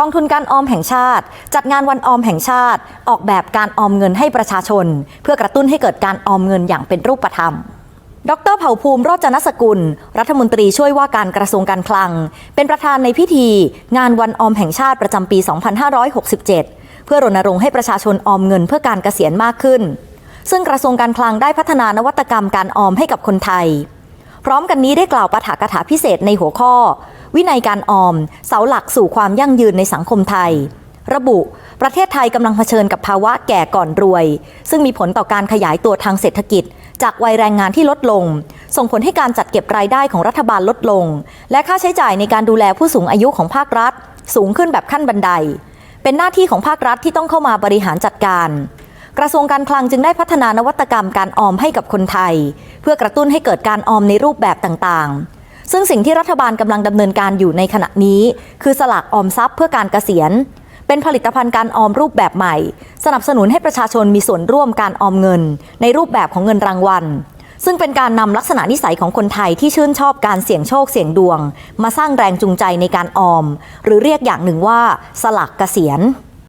กองทุนการออมแห่งชาติ จัดงานวันออมแห่งชาติ ออกแบบการออมเงินให้ประชาชน เพื่อกระตุ้นให้เกิดการออมเงินอย่างเป็นรูปธรรมดรเผ่าภูมิโรจนสกุล รัฐมนตรีช่วยว่าการกระทรวงการคลัง เป็นประธานในพิธี งานวันออมแห่งชาติประจำปี 2567 เพื่อรณรงค์ให้ประชาชนออมเงินเพื่อการเกษียณมากขึ้น ซึ่งกระทรวงการคลังได้พัฒนานวัตกรรมการออมให้กับคนไทย พร้อมกันนี้ได้กล่าวปาฐกถาพิเศษในหัวข้อ วินัยการออม เสาหลักสู่ความยั่งยืนในสังคมไทย ระบุ ประเทศไทยกำลังเผชิญกับภาวะแก่ก่อนรวย ซึ่งมีผลต่อการขยายตัวทางเศรษฐกิจ จากวัยแรงงานที่ลดลง ส่งผลให้การจัดเก็บรายได้ของรัฐบาลลดลง และค่าใช้จ่ายในการดูแลผู้สูงอายุของภาครัฐ สูงขึ้นแบบขั้นบันได เป็นหน้าที่ของภาครัฐที่ต้องเข้ามาบริหารจัดการกระทรวงการคลังจึงได้พัฒนานวัตกรรมการออมให้กับคนไทย เพื่อกระตุ้นให้เกิดการออมในรูปแบบต่างๆ ซึ่งสิ่งที่รัฐบาลกำลังดำเนินการอยู่ในขณะนี้ คือสลากออมทรัพย์เพื่อการเกษียณ เป็นผลิตภัณฑ์การออมรูปแบบใหม่ สนับสนุนให้ประชาชนมีส่วนร่วมการออมเงิน ในรูปแบบของเงินรางวัล ซึ่งเป็นการนำลักษณะนิสัยของคนไทยที่ชื่นชอบการเสี่ยงโชคเสี่ยงดวง มาสร้างแรงจูงใจในการออม หรือเรียกอย่างหนึ่งว่า สลากเกษียณ